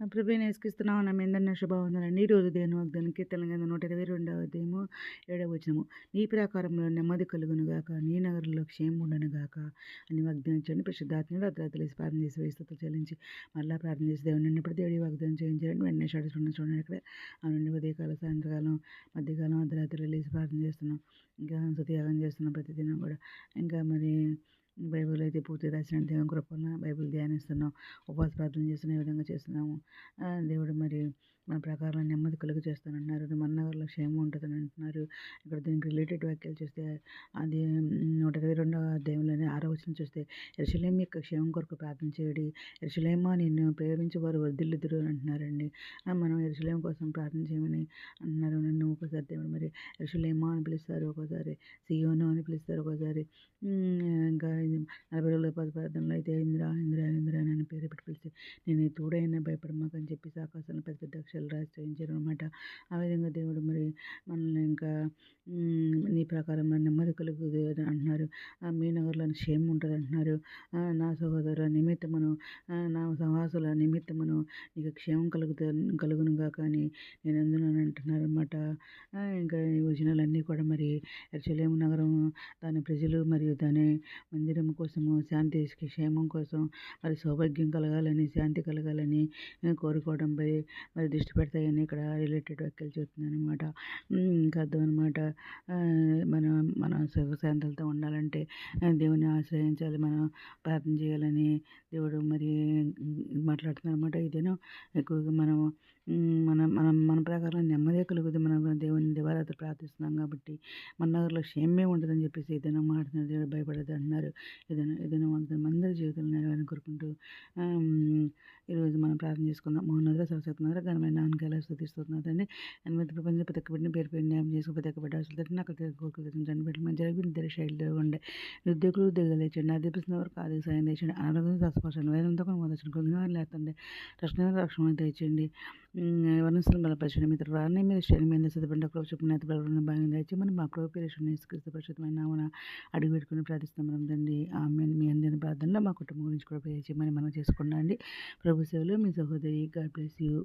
నా ప్రభుని నేసుకిస్తున్నాం నా మీద శుభావందనండి ఈరోజు దేని వాగ్దానికి తెలంగాణ నూట ఇరవై రెండవ దేమో ఏడవ వచనము. నీ ప్రాకారంలో నెమ్మది కలుగునుగాక నీ నగరంలో క్షేమం ఉండను గాక అని వాగ్దానించండి ప్రసిద్ధాత్మడు అర్ధరాత్రి తెలిసి ప్రార్థన చేసి వేస్తుతో చెల్లించి మళ్ళీ ప్రార్థన చేసి దేవుని ఇప్పుడు దేవుడి వాగ్దానం చేయించారండి వెంటనే షాడు చూడండి చూడండి ఇక్కడ ఆ ఉదయకాలం సాయంత్రకాలం మధ్యకాలం అర్ధరాత్రి లేచి ప్రార్థన చేస్తున్నాం. ఇంకా సత్యాగం చేస్తున్నాం ప్రతిదినం కూడా. ఇంకా మరి బైబిల్ అయితే పూర్తి రాసిన దేవుని కృపన బైబిల్ ధ్యానిస్తున్నాం. ఉపవాస ప్రార్థన చేస్తున్న విధంగా చేస్తున్నాము. దేవుడు మరి మన ప్రకారం నెమ్మది కలుగు చేస్తానన్నారు మన నగర్లో క్షేమం ఉంటుందని అంటున్నారు. ఇక్కడ దీనికి రిలేటెడ్ వ్యాఖ్యలు చూస్తే అది నూట ఇరవై రెండవ అధ్యాయంలోనే ఆరోచన చూస్తే ఎరుసలేం యొక్క క్షేమం కొరకు ప్రార్థన చేయడి ఎరుసలేమా నిన్ను ప్రేమించి వారు వర్ధిల్లుదురు అని అంటున్నారండి. మనం ఎరుసలేం కోసం ప్రార్థన చేయమని అంటున్నారు. నన్ను ఒకసారి దేవుడు మరి ఎరుసలేమా అని పిలుస్తారు ఒకసారి సియోను అని పిలుస్తారు ఒకసారి ఇంకా నలభై రోజుల పది ప్రార్థనలో అయితే ఇంద్ర ఇంద్ర ఇంద్ర అని పేరు పెట్టి పిలిచి నేను తోడైనా భయపడమాకని చెప్పేసి ఆకాశంలో పెద్ద పెద్ద అక్షరాలు రాసి చేయించారు అనమాట ఆ విధంగా దేవుడు మరి మనల్ని ఇంకా ప్రకారం నెమ్మది కలుగుతుంది అని అంటున్నారు. మీ నగర్లో క్షేమం ఉంటుంది అంటున్నారు. నా సహోదరు నిమిత్తమును నా సహవాసుల నిమిత్తమును నీకు క్షేమం కలుగుతా కలుగునుగా కానీ నేను ఎందునని అంటున్నారు అనమాట ఇంకా ఈ వచనాలన్నీ కూడా మరి ఎర్చలేము నగరం దాని ప్రజలు మరియు దాని మందిరం కోసము శాంతి క్షేమం కోసం మరి సౌభాగ్యం కలగాలని శాంతి కలగాలని కోరుకోవడంపై మరి దృష్టి పెడతాయని ఇక్కడ రిలేటెడ్ వ్యాఖ్యలు చెప్తున్నాను అనమాట ఇంకా అర్థం అనమాట మన మనం సుఖశాంతులతో ఉండాలంటే దేవుని ఆశ్రయించాలి మనం ప్రార్థన చేయాలని దేవుడు మరి మాట్లాడుతున్నారు అనమాట ఇదేనో ఎక్కువగా మనం మన మనం మన ప్రకారం నెమ్మదే కలుగుతుంది మనం దేవుని దివారాత్రి ప్రార్థిస్తున్నాం కాబట్టి మన నగరంలో క్షేమే ఉంటుందని చెప్పేసి ఏదైనా మాట్లాడుతున్నారు దేవుడు భయపడదు అంటున్నారు ఏదైనా ఏదైనా మందరి జీవితంలో నెరవేరని కోరుకుంటూ ఈరోజు మనం ప్రార్థన చేసుకుందాం. మౌనగా సరస్వతున్నారు ఘనమైన నాన్నకి ఎలా స్థుతిస్తున్నారండి ఎనిమిది ప్రపంచం ప్రతి పేరు పేరు న్యాయం చేసుకుని ప్రతి ఒక్క బిడ్డ అసలు తట్టిన అక్కడ కోరుకుంటుంది బిడ్డలు మంచి జరిగి ఇద్దరు శైలిలో ఉండే ఉద్యోగులు ఉద్యోగాలు ఇచ్చండి అధిపిస్తున్న వరకు ఆర్థిక సాయం తెచ్చండి అనారోగ్యం స్వస్పర్శండి వేదంతో కొన్ని మొదటి కొన్ని లేదండి రక్షణ రక్షణ తెచ్చండి వర్ణస్థలం బలపరచండి. మిత్రులు రాని మీద శని మీద సిద్ధపడిన ఒకరు చెప్పిన నేత భాగంగా తెచ్చి మనం మా ప్రోపేరేషన్ క్రీస్తు పరిశుద్ధమైన నామన అడుగు పెట్టుకుని ప్రార్థిస్తాం అండి ఆమె మీ అందిన ప్రార్థనలో మా కుటుంబం గురించి కూడా ప్రేర్ చేయమని మనం అండి ప్రభు సేవలో మీ సహోదరి గాడ్ బ్లెస్ యూ